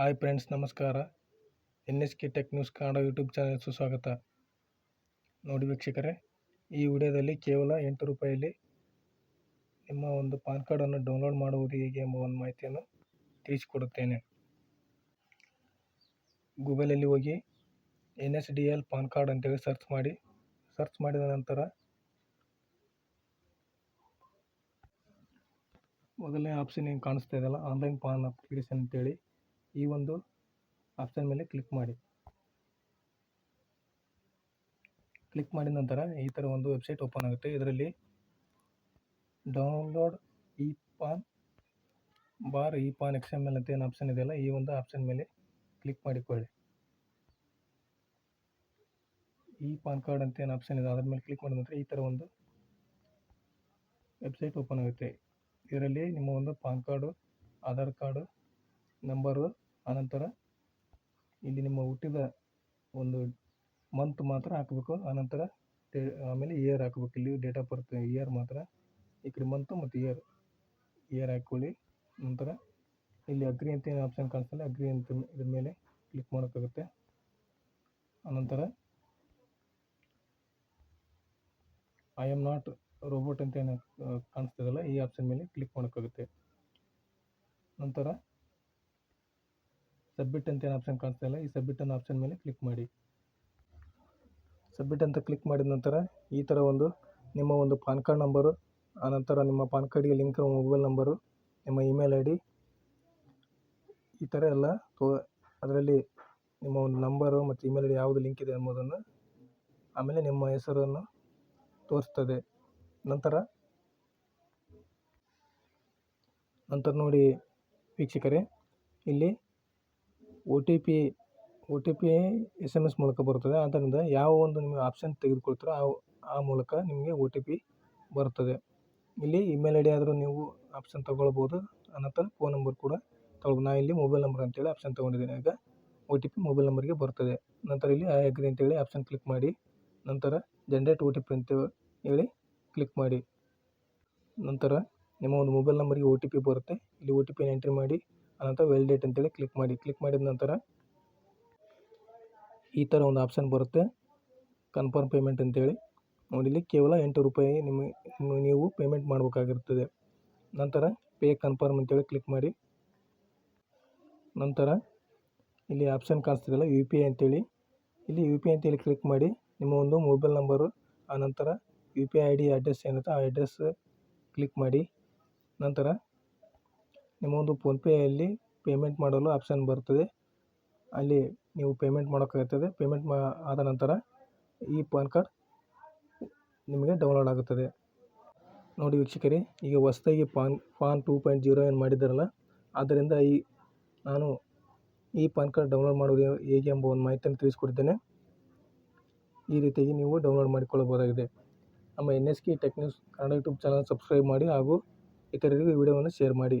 Hi friends, ನಮಸ್ಕಾರ. N S K tech news Kannada YouTube channel ಸುಸ್ವಾಗತ ನೋಡಿ ವೀಕ್ಷಕರೇ, ಈ ವಿಡಿಯೋದಲ್ಲಿ ಕೇವಲ ಎಂಟು ರೂಪಾಯಿಯಲ್ಲಿ ನಿಮ್ಮ ಒಂದು ಪಾನ್ ಕಾರ್ಡನ್ನು ಡೌನ್ಲೋಡ್ ಮಾಡುವುದು ಹೇಗೆ ಎಂಬ ಒಂದು ಮಾಹಿತಿಯನ್ನು ತಿಳಿಸಿಕೊಡುತ್ತೇನೆ. ಗೂಗಲಲ್ಲಿ ಹೋಗಿ N S D L PAN card ಅಂತೇಳಿ ಸರ್ಚ್ ಮಾಡಿ. ಸರ್ಚ್ ಮಾಡಿದ ನಂತರ ಮೊದಲನೇ ಆಪ್ಷನ್ ಏನು ಕಾಣಿಸ್ತಾ ಇದೆಯಲ್ಲ ಆನ್ಲೈನ್ ಪಾನ್ ಅಪ್ಲಿಕೇಶನ್ ಅಂತೇಳಿ. ಈ ಒಂದು ಆಪ್ಷನ್ ಮೇಲೆ ಕ್ಲಿಕ್ ಮಾಡಿ. ಕ್ಲಿಕ್ ಮಾಡಿದ ನಂತರ ಈ ಥರ ಒಂದು ವೆಬ್ಸೈಟ್ ಓಪನ್ ಆಗುತ್ತೆ. ಇದರಲ್ಲಿ download E PAN bar E PAN X M L ಅಂತ ಏನು ಆಪ್ಷನ್ ಇದೆಯಲ್ಲ, ಈ ಒಂದು ಆಪ್ಷನ್ ಮೇಲೆ ಕ್ಲಿಕ್ ಮಾಡಿಕೊಳ್ಳಿ. ಈ ಪಾನ್ ಕಾರ್ಡ್ ಅಂತ ಏನು ಆಪ್ಷನ್ ಇದೆ, ಅದರ ಮೇಲೆ ಕ್ಲಿಕ್ ಮಾಡಿದ ನಂತರ ಈ ಥರ ಒಂದು ವೆಬ್ಸೈಟ್ ಓಪನ್ ಆಗುತ್ತೆ. ಇದರಲ್ಲಿ ನಿಮ್ಮ ಒಂದು PAN card Aadhaar card number ಆನಂತರ ಇಲ್ಲಿ ನಿಮ್ಮ ಹುಟ್ಟಿದ ಒಂದು ಮಂತ್ ಮಾತ್ರ ಹಾಕಬೇಕು. ಆನಂತರ ಆಮೇಲೆ ಇಯರ್ ಹಾಕಬೇಕು. ಇಲ್ಲಿ ಡೇಟ್ ಆಫ್ ಬರ್ತ್ ಇಯರ್ ಮಾತ್ರ. ಈ ಕಡೆ ಮಂತು ಮತ್ತು ಇಯರ್ ಇಯರ್ ಹಾಕ್ಕೊಳ್ಳಿ. ನಂತರ ಇಲ್ಲಿ ಅಗ್ರಿ ಅಂತ ಏನು ಆಪ್ಷನ್ ಕಾಣಿಸ್ತಲ್ಲ, ಅಗ್ರಿ ಅಂತ ಇದ್ರ ಮೇಲೆ ಕ್ಲಿಕ್ ಮಾಡೋಕ್ಕಾಗುತ್ತೆ. ಆನಂತರ ಐ ಆಮ್ ನಾಟ್ ರೋಬೋಟ್ ಅಂತ ಏನು ಕಾಣಿಸ್ತದಲ್ಲ, ಈ ಆಪ್ಷನ್ ಮೇಲೆ ಕ್ಲಿಕ್ ಮಾಡೋಕ್ಕಾಗುತ್ತೆ. ನಂತರ ಸಬ್ಮಿಟ್ ಅಂತ ಏನು ಆಪ್ಷನ್ ಕಾಣಿಸ್ತಾ ಇಲ್ಲ. ಈ ಸಬ್ಮಿಟ್ ಅನ್ನೋ ಆಪ್ಷನ್ ಮೇಲೆ ಕ್ಲಿಕ್ ಮಾಡಿ. ಸಬ್ಮಿಟ್ ಅಂತ ಕ್ಲಿಕ್ ಮಾಡಿದ ನಂತರ ಈ ಥರ ಒಂದು ನಿಮ್ಮ ಒಂದು ಪಾನ್ ಕಾರ್ಡ್ ನಂಬರು ಆನಂತರ ನಿಮ್ಮ ಪಾನ್ ಕಾರ್ಡ್ಗೆ ಲಿಂಕ್ ಮೊಬೈಲ್ ನಂಬರು ನಿಮ್ಮ ಇಮೇಲ್ ಐ ಡಿ ಈ ಥರ ಎಲ್ಲ ತೋ, ಅದರಲ್ಲಿ ನಿಮ್ಮ ಒಂದು ನಂಬರು ಮತ್ತು ಇಮೇಲ್ ಐ ಡಿ ಯಾವುದು ಲಿಂಕ್ ಇದೆ ಎಂಬುದನ್ನು ಆಮೇಲೆ ನಿಮ್ಮ ಹೆಸರನ್ನು ತೋರಿಸ್ತದೆ. ನಂತರ ನಂತರ ನೋಡಿ ವೀಕ್ಷಕರೇ, ಇಲ್ಲಿ O T P O T P S M S ಮೂಲಕ ಬರುತ್ತದೆ. ಆದ್ದರಿಂದ ಯಾವ ಒಂದು ನಿಮಗೆ ಆಪ್ಷನ್ ತೆಗೆದುಕೊಳ್ತೀರೋ ಆ ಆ ಮೂಲಕ ನಿಮಗೆ ಒ ಟಿ ಪಿ ಬರುತ್ತದೆ. ಇಲ್ಲಿ ಇಮೇಲ್ ಐ ಡಿ ಆದರೂ ನೀವು ಆಪ್ಷನ್ ತೊಗೊಳ್ಬೋದು. ಅನಂತರ ಫೋನ್ ನಂಬರ್ ಕೂಡ ತೊಗೊಳ್ಬೋದು. ನಾನು ಇಲ್ಲಿ ಮೊಬೈಲ್ ನಂಬರ್ ಅಂತೇಳಿ ಆಪ್ಷನ್ ತೊಗೊಂಡಿದ್ದೀನಿ. ಈಗ ಒ ಟಿ ಪಿ ಮೊಬೈಲ್ ನಂಬರ್ಗೆ ಬರ್ತದೆ. ನಂತರ ಇಲ್ಲಿ ಐ ಅಗ್ರಿ ಅಂತೇಳಿ ಆಪ್ಷನ್ ಕ್ಲಿಕ್ ಮಾಡಿ. ನಂತರ ಜನ್ರೇಟ್ ಒ ಟಿ ಪಿ ಅಂತ ಹೇಳಿ ಕ್ಲಿಕ್ ಮಾಡಿ. ನಂತರ ನಿಮ್ಮ ಒಂದು ಮೊಬೈಲ್ ನಂಬರ್ಗೆ ಒ ಟಿ ಪಿ ಬರುತ್ತೆ. ಇಲ್ಲಿ ಒ ಟಿ ಪಿನ ಎಂಟ್ರಿ ಮಾಡಿ. ಅನಂತರ ವೆಲ್ಡೇಟ್ ಅಂತೇಳಿ ಕ್ಲಿಕ್ ಮಾಡಿ ಕ್ಲಿಕ್ ಮಾಡಿದ ನಂತರ ಈ ಥರ ಒಂದು ಆಪ್ಷನ್ ಬರುತ್ತೆ. ಕನ್ಫರ್ಮ್ ಪೇಮೆಂಟ್ ಅಂತೇಳಿ. ನೋಡಿ ಇಲ್ಲಿ ಕೇವಲ ಎಂಟು ರೂಪಾಯಿ ನಿಮ್ಮ ನೀವು ಪೇಮೆಂಟ್ ಮಾಡಬೇಕಾಗಿರ್ತದೆ. ನಂತರ ಪೇ ಕನ್ಫರ್ಮ್ ಅಂತೇಳಿ ಕ್ಲಿಕ್ ಮಾಡಿ. ನಂತರ ಇಲ್ಲಿ ಆಪ್ಷನ್ ಕಾಣಿಸ್ತಿದೆಯಲ್ಲ ಯು ಪಿ ಐ ಅಂತೇಳಿ. ಇಲ್ಲಿ ಯು ಪಿ ಐ ಅಂತೇಳಿ ಕ್ಲಿಕ್ ಮಾಡಿ. ನಿಮ್ಮ ಒಂದು ಮೊಬೈಲ್ ನಂಬರು ಆನಂತರ U P I I D address ಏನಿರುತ್ತೆ ಆ ಅಡ್ರೆಸ್ ಕ್ಲಿಕ್ ಮಾಡಿ. ನಂತರ ನಿಮ್ಮ ಒಂದು ಫೋನ್ಪೇಯಲ್ಲಿ ಪೇಮೆಂಟ್ ಮಾಡಲು ಆಪ್ಷನ್ ಬರ್ತದೆ. ಅಲ್ಲಿ ನೀವು ಪೇಮೆಂಟ್ ಮಾಡೋಕ್ಕಾಗುತ್ತದೆ ಪೇಮೆಂಟ್ ಮಾ, ಆದ ನಂತರ ಈ ಪಾನ್ ಕಾರ್ಡ್ ನಿಮಗೆ ಡೌನ್ಲೋಡ್ ಆಗುತ್ತದೆ. ನೋಡಿ ವೀಕ್ಷಕರೇ, ಈಗ ಹೊಸ್ದಾಗಿ PAN PAN two point zero ಏನು ಮಾಡಿದ್ದಾರಲ್ಲ ಆದ್ದರಿಂದ ಈ, ನಾನು ಈ ಪಾನ್ ಕಾರ್ಡ್ ಡೌನ್ಲೋಡ್ ಮಾಡೋದು ಹೇಗೆ ಎಂಬ ಒಂದು ಮಾಹಿತಿಯನ್ನು ತಿಳಿಸ್ಕೊಡ್ತೇನೆ ಈ ರೀತಿಯಾಗಿ ನೀವು ಡೌನ್ಲೋಡ್ ಮಾಡಿಕೊಳ್ಳಬಹುದಾಗಿದೆ. ನಮ್ಮ N S K tech news Kannada YouTube channel subscribe ಮಾಡಿ ಹಾಗೂ ಇತರರಿಗೂ ವಿಡಿಯೋವನ್ನು ಶೇರ್ ಮಾಡಿ.